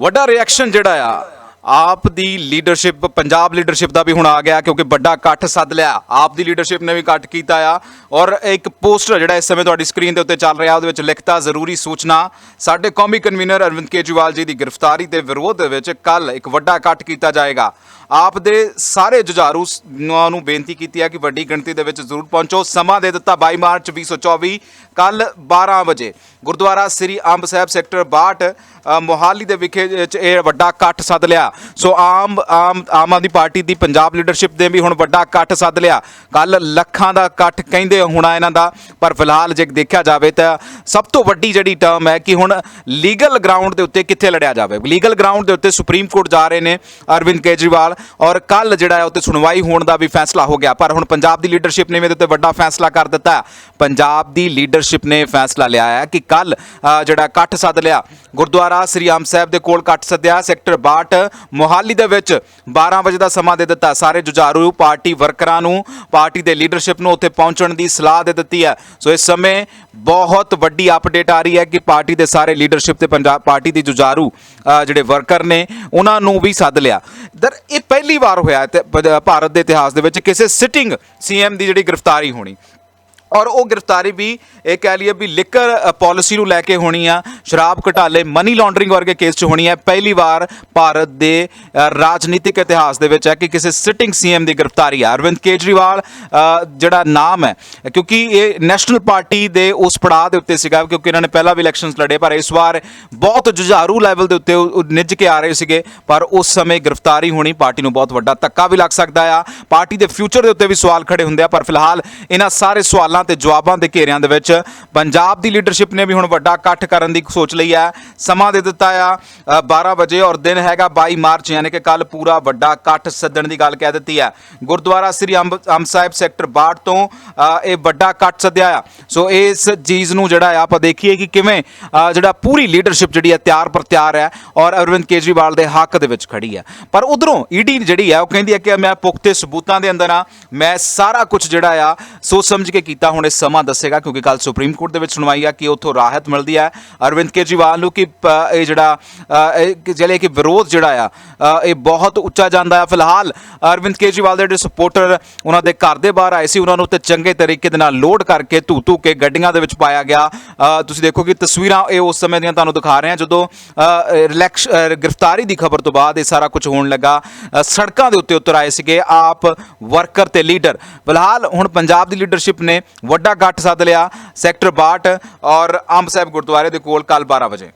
ਵੱਡਾ ਰਿਐਕਸ਼ਨ ਜਿਹੜਾ ਆ ਆਪ ਦੀ ਲੀਡਰਸ਼ਿਪ ਪੰਜਾਬ ਲੀਡਰਸ਼ਿਪ ਦਾ ਵੀ ਹੁਣ ਆ ਗਿਆ ਕਿਉਂਕਿ ਵੱਡਾ ਇਕੱਠ ਸੱਦ ਲਿਆ। ਆਪ ਦੀ ਲੀਡਰਸ਼ਿਪ ਨੇ ਵੀ ਇਕੱਠ ਕੀਤਾ ਆ। ਔਰ ਇੱਕ ਪੋਸਟਰ ਜਿਹੜਾ ਇਸ ਸਮੇਂ ਤੁਹਾਡੀ ਸਕਰੀਨ ਦੇ ਉੱਤੇ ਚੱਲ ਰਿਹਾ, ਉਹਦੇ ਵਿੱਚ ਲਿਖਤਾ, ਜ਼ਰੂਰੀ ਸੂਚਨਾ। ਸਾਡੇ ਕੌਮੀ ਕਨਵੀਨਰ ਅਰਵਿੰਦ ਕੇਜਰੀਵਾਲ ਜੀ ਦੀ ਗ੍ਰਿਫਤਾਰੀ ਦੇ ਵਿਰੋਧ ਦੇ ਵਿੱਚ ਕੱਲ ਇੱਕ ਵੱਡਾ ਇਕੱਠ ਕੀਤਾ ਜਾਏਗਾ। ਆਪ ਦੇ ਸਾਰੇ ਜੁਝਾਰੂ ਨੂੰ ਬੇਨਤੀ ਕੀਤੀ ਹੈ ਕਿ ਵੱਡੀ ਗਿਣਤੀ ਦੇ ਵਿੱਚ ਜ਼ਰੂਰ ਪਹੁੰਚੋ। ਸਮਾਂ ਦੇ ਦਿੱਤਾ 22 ਮਾਰਚ 2024 ਕੱਲ 12 ਵਜੇ। ਗੁਰਦੁਆਰਾ ਸ੍ਰੀ ਅੰਬ ਸਾਹਿਬ ਸੈਕਟਰ 62 ਮੋਹਾਲੀ ਦੇ ਵਿਖੇ ਚ ਇਹ ਵੱਡਾ ਇਕੱਠ ਸੱਦ ਲਿਆ। ਸੋ ਆਮ ਆਮ ਆਮ ਆਦਮੀ ਪਾਰਟੀ ਦੀ ਪੰਜਾਬ ਲੀਡਰਸ਼ਿਪ ਨੇ ਵੀ ਹੁਣ ਵੱਡਾ ਇਕੱਠ ਸੱਦ ਲਿਆ। ਕੱਲ ਲੱਖਾਂ ਦਾ ਇਕੱਠ ਕਹਿੰਦੇ ਹੋਣਾ ਇਹਨਾਂ ਦਾ, ਪਰ ਫਿਲਹਾਲ ਜੇ ਦੇਖਿਆ ਜਾਵੇ ਤਾਂ ਸਭ ਤੋਂ ਵੱਡੀ ਜਿਹੜੀ ਟਰਮ ਹੈ ਕਿ ਹੁਣ ਲੀਗਲ ਗਰਾਊਂਡ ਦੇ ਉੱਤੇ ਕਿੱਥੇ ਲੜਿਆ ਜਾਵੇ। ਲੀਗਲ ਗਰਾਊਂਡ ਦੇ ਉੱਤੇ ਸੁਪਰੀਮ ਕੋਰਟ ਜਾ ਰਹੇ ਨੇ ਅਰਵਿੰਦ ਕੇਜਰੀਵਾਲ ਔਰ ਕੱਲ ਜਿਹੜਾ ਹੈ ਉੱਤੇ ਸੁਣਵਾਈ ਹੋਣ ਦਾ ਵੀ ਫੈਸਲਾ ਹੋ ਗਿਆ। ਪਰ ਹੁਣ ਪੰਜਾਬ ਦੀ ਲੀਡਰਸ਼ਿਪ ਨੇ ਵੀ ਇਹਦੇ ਉੱਤੇ ਵੱਡਾ ਫੈਸਲਾ ਕਰ ਦਿੱਤਾ ਪੰਜਾਬ ਦੀ ਲੀਡਰਸ਼ਿਪ ਨੇ ਫੈਸਲਾ ਲਿਆ ਹੈ ਕਿ ਕੱਲ ਜਿਹੜਾ ਇਕੱਠ ਸੱਦ ਲਿਆ। ਗੁਰਦੁਆਰਾ ਸ੍ਰੀ ਆਮ ਸਾਹਿਬ ਦੇ ਕੋਲ ਇਕੱਠ ਸੱਦਿਆ। ਸੈਕਟਰ 62 ਮੋਹਾਲੀ ਦੇ ਵਿੱਚ 12 ਵਜੇ ਦਾ ਸਮਾਂ ਦੇ ਦਿੱਤਾ। ਸਾਰੇ ਜੁਝਾਰੂ ਪਾਰਟੀ ਵਰਕਰਾਂ ਨੂੰ, ਪਾਰਟੀ ਦੇ ਲੀਡਰਸ਼ਿਪ ਨੂੰ ਉੱਥੇ ਪਹੁੰਚਣ ਦੀ ਸਲਾਹ ਦੇ ਦਿੱਤੀ ਹੈ। ਸੋ ਇਸ ਸਮੇਂ ਬਹੁਤ ਵੱਡੀ ਅਪਡੇਟ ਆ ਰਹੀ ਹੈ ਕਿ ਪਾਰਟੀ ਦੇ ਸਾਰੇ ਲੀਡਰਸ਼ਿਪ ਤੇ ਪੰਜਾਬ, ਪਾਰਟੀ ਦੀ ਜੁਝਾਰੂ ਜਿਹੜੇ ਵਰਕਰ ਨੇ, ਉਹਨਾਂ ਨੂੰ ਵੀ ਸੱਦ ਲਿਆ। ਦਰ, ਇਹ ਪਹਿਲੀ ਵਾਰ ਹੋਇਆ ਹੈ ਤੇ ਭਾਰਤ ਦੇ ਇਤਿਹਾਸ ਦੇ ਵਿੱਚ ਕਿਸੇ ਸਿਟਿੰਗ ਸੀਐਮ ਦੀ ਜਿਹੜੀ ਗ੍ਰਿਫਤਾਰੀ ਹੋਣੀ। ਔਰ ਉਹ ਗ੍ਰਿਫਤਾਰੀ ਵੀ, ਇਹ ਕਹਿ ਲਈਏ ਵੀ ਲਿਕਰ ਪਾਲਿਸੀ ਨੂੰ ਲੈ ਕੇ ਹੋਣੀ ਆ। ਸ਼ਰਾਬ ਘਟਾਲੇ ਮਨੀ ਲਾਂਡਰਿੰਗ ਵਰਗੇ ਕੇਸ 'ਚ ਹੋਣੀ ਹੈ। ਪਹਿਲੀ ਵਾਰ ਭਾਰਤ ਦੇ ਰਾਜਨੀਤਿਕ ਇਤਿਹਾਸ ਦੇ ਵਿੱਚ ਹੈ ਕਿ ਕਿਸੇ ਸਿਟਿੰਗ ਸੀਐਮ ਦੀ ਗ੍ਰਿਫਤਾਰੀ ਆ ਅਰਵਿੰਦ ਕੇਜਰੀਵਾਲ ਜਿਹੜਾ ਨਾਮ ਹੈ, ਕਿਉਂਕਿ ਇਹ ਨੈਸ਼ਨਲ ਪਾਰਟੀ ਦੇ ਉਸ ਪੜਾਅ ਦੇ ਉੱਤੇ ਸੀਗਾ, ਕਿਉਂਕਿ ਇਹਨਾਂ ਨੇ ਪਹਿਲਾਂ ਵੀ ਇਲੈਕਸ਼ਨਸ ਲੜੇ, ਪਰ ਇਸ ਵਾਰ ਬਹੁਤ ਜੁਝਾਰੂ ਲੈਵਲ ਦੇ ਉੱਤੇ ਉਹ ਉਹ ਨਿੱਜ ਕੇ ਆ ਰਹੇ ਸੀਗੇ, ਪਰ ਉਸ ਸਮੇਂ ਗ੍ਰਿਫਤਾਰੀ ਹੋਣੀ ਪਾਰਟੀ ਨੂੰ ਬਹੁਤ ਵੱਡਾ ਧੱਕਾ ਵੀ ਲੱਗ ਸਕਦਾ ਆ। ਪਾਰਟੀ ਦੇ ਫਿਊਚਰ ਦੇ ਉੱਤੇ ਵੀ ਸਵਾਲ ਖੜੇ ਹੁੰਦੇ ਆ, ਪਰ ਫਿਲਹਾਲ ਇਹਨਾਂ ਸਾਰੇ ਸਵਾਲਾਂ ਤੇ ਜਵਾਬਾਂ ਦੇ ਘੇਰਿਆਂ ਦੇ ਵਿੱਚ ਪੰਜਾਬ ਦੀ ਲੀਡਰਸ਼ਿਪ ਨੇ ਵੀ ਹੁਣ ਵੱਡਾ ਇਕੱਠ ਕਰਨ ਦੀ ਸੋਚ ਲਈ ਹੈ ਸਮਾਂ ਦੇ ਦਿੱਤਾ ਆ ਅ, 12 ਵਜੇ ਔਰ ਦਿਨ ਹੈਗਾ 22 ਮਾਰਚ ਯਾਨੀ ਕਿ ਕੱਲ ਪੂਰਾ ਵੱਡਾ ਇਕੱਠ ਸੱਦਣ ਦੀ ਗੱਲ ਕਹਿ ਦਿੱਤੀ ਹੈ ਗੁਰਦੁਆਰਾ ਸ੍ਰੀ ਅੰਬ ਅੰਬ ਸਾਹਿਬ ਸੈਕਟਰ 62 ਤੋਂ ਇਹ ਵੱਡਾ ਇਕੱਠ ਸੱਦਿਆ ਆ। ਸੋ ਇਸ ਚੀਜ਼ ਨੂੰ ਜਿਹੜਾ ਆ ਆਪਾਂ ਦੇਖੀਏ ਕਿ ਕਿਵੇਂ ਜਿਹੜਾ ਪੂਰੀ ਲੀਡਰਸ਼ਿਪ ਜਿਹੜੀ ਆ ਤਿਆਰ ਪਰ ਤਿਆਰ ਹੈ ਔਰ ਅਰਵਿੰਦ ਕੇਜਰੀਵਾਲ ਦੇ ਹੱਕ ਦੇ ਵਿੱਚ ਖੜੀ ਹੈ ਪਰ ਉਧਰੋਂ ਈਡੀ ਜਿਹੜੀ ਹੈ ਉਹ ਕਹਿੰਦੀ ਹੈ ਕਿ ਮੈਂ ਪੁਖਤੇ ਸਬੂਤਾਂ ਦੇ ਅੰਦਰ ਆ ਮੈਂ ਸਾਰਾ ਕੁਝ ਜਿਹੜਾ ਆ ਸੋਚ ਸਮਝ ਕੇ ਕੀਤਾ ਹੁਣ ਇਹ ਸਮਾਂ ਦੱਸੇਗਾ ਕਿਉਂਕਿ ਕੱਲ ਸੁਪਰੀਮ ਕੋਰਟ ਦੇ ਵਿੱਚ ਸੁਣਵਾਈ ਆ ਕਿ ਉੱਥੋਂ ਰਾਹਤ ਮਿਲਦੀ ਹੈ ਅਰਵਿੰਦ ਕੇਜਰੀਵਾਲ ਨੂੰ ਕਿ ਇਹ ਜਿਹੜਾ ਕਿ ਜਿਹੜੇ ਕਿ ਵਿਰੋਧ ਜਿਹੜਾ ਆ ਇਹ ਬਹੁਤ ਉੱਚਾ ਜਾਂਦਾ ਆ। ਫਿਲਹਾਲ ਅਰਵਿੰਦ ਕੇਜਰੀਵਾਲ ਦੇ ਜਿਹੜੇ ਸਪੋਰਟਰ ਉਹਨਾਂ ਦੇ ਘਰ ਦੇ ਬਾਹਰ ਆਏ ਸੀ, ਉਹਨਾਂ ਨੂੰ ਉੱਤੇ ਚੰਗੇ ਤਰੀਕੇ ਦੇ ਨਾਲ ਲੋਡ ਕਰਕੇ ਧੂ ਧੂ ਕੇ ਗੱਡੀਆਂ ਦੇ ਵਿੱਚ ਪਾਇਆ ਗਿਆ। ਤੁਸੀਂ ਦੇਖੋ ਕਿ ਤਸਵੀਰਾਂ ਇਹ ਉਸ ਸਮੇਂ ਦੀਆਂ ਤੁਹਾਨੂੰ ਦਿਖਾ ਰਹੇ ਹਾਂ, ਜਦੋਂ ਰਿਲੈਕਸ ਗ੍ਰਿਫਤਾਰੀ ਦੀ ਖਬਰ ਤੋਂ ਬਾਅਦ ਇਹ ਸਾਰਾ ਕੁਝ ਹੋਣ ਲੱਗਾ। ਸੜਕਾਂ ਦੇ ਉੱਤੇ ਉਤਰ ਆਏ ਸੀਗੇ ਆਪ ਵਰਕਰ ਤੇ ਲੀਡਰ ਫਿਲਹਾਲ ਹੁਣ ਪੰਜਾਬ ਦੀ ਲੀਡਰਸ਼ਿਪ ਨੇ ਵੱਡਾ ਗੱਠ ਸੱਦ ਲਿਆ। ਸੈਕਟਰ 62 ਔਰ ਅੰਬ ਸਾਹਿਬ ਗੁਰਦੁਆਰੇ ਦੇ ਕੋਲ ਕੱਲ 12 ਵਜੇ।